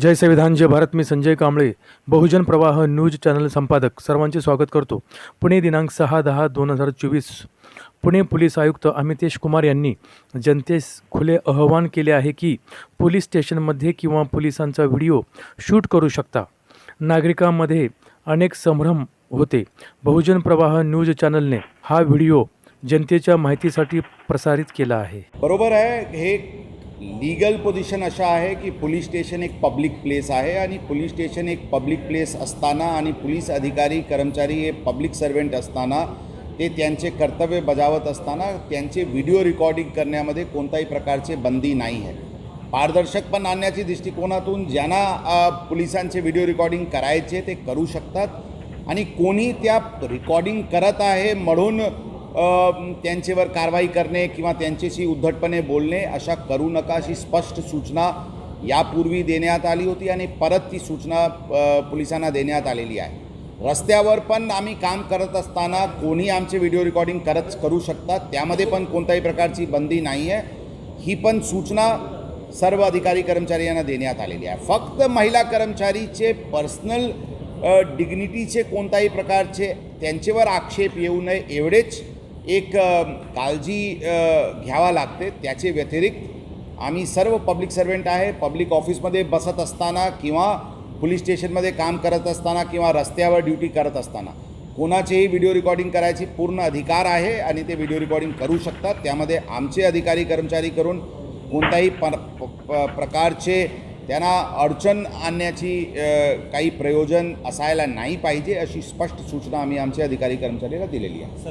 जय संविधान जय भारत मी संजय कांबळे. बहुजन प्रवाह news channel संपादक. सर्वांचे स्वागत करतो. पुणे दिनांक सहा दहा दोन हजार चोवीस. पुणे पोलीस आयुक्त अमितेश कुमार यांनी जनतेस खुले आवाहन केले आहे की पोलीस स्टेशनमध्ये किंवा पोलिसांचा व्हिडिओ शूट करू शकता. नागरिकांमध्ये अनेक संभ्रम होते. बहुजन प्रवाह न्यूज चॅनलने हा व्हिडिओ जनतेच्या माहितीसाठी प्रसारित केला आहे. बरोबर आहे. हे लीगल पोझिशन अशा आहे की पोलीस स्टेशन एक पब्लिक प्लेस आहे आणि पोलीस स्टेशन एक पब्लिक प्लेस असताना आणि पोलीस अधिकारी कर्मचारी हे पब्लिक सर्वेंट असताना ते त्यांचे कर्तव्य बजावत असताना त्यांचे व्हिडिओ रेकॉर्डिंग करण्यामध्ये कोणत्याही प्रकारचे बंदी नाही आहे. पारदर्शक पण आणण्याच्या दृष्टिकोनातून ज्यांना पोलिसांचे व्हिडिओ रेकॉर्डिंग करायचे ते करू शकतात. आणि कोणी त्या रेकॉर्डिंग करत आहे म्हणून त्यांच्यावर कारवाई करणे किंवा त्यांच्याशी उद्धटपणे बोलणे अशा करू नका अशी स्पष्ट सूचना यापूर्वी देण्यात आली होती आणि परत ती सूचना पोलिसांना देण्यात आलेली आहे. रस्त्यावर पण आम्ही काम करत असताना कोणी आमचे व्हिडिओ रेकॉर्डिंग करत करू शकतात त्यामध्ये पण कोणत्याही प्रकारची बंदी नाही आहे. ही पण सूचना सर्व अधिकारी कर्मचारी यांना देण्यात आलेली आहे. फक्त महिला कर्मचारीचे पर्सनल डिग्निटीचे कोणत्याही प्रकारचे त्यांच्यावर आक्षेप येऊ नये एवढेच. एक काळजी घ्यावा लागते. त्याचे व्यतिरिक्त आम्ही सर्व पब्लिक सर्वंट आहे. पब्लिक ऑफिसमध्ये बसत असताना किंवा पोलीस स्टेशनमध्ये काम करत असताना किंवा रस्त्यावर ड्युटी करत असताना कोणाचेही व्हिडिओ रेकॉर्डिंग करायची पूर्ण अधिकार आहे आणि ते व्हिडिओ रेकॉर्डिंग करू शकतात. त्यामध्ये आमचे अधिकारी कर्मचारी करून कोणत्याही प- प- प्रकारचे त्यांना अडचण आणण्याची काही प्रयोजन असायला नाही पाहिजे अशी स्पष्ट सूचना आम्ही आमचे अधिकारी कर्मचाऱ्याला दिलेली आहे.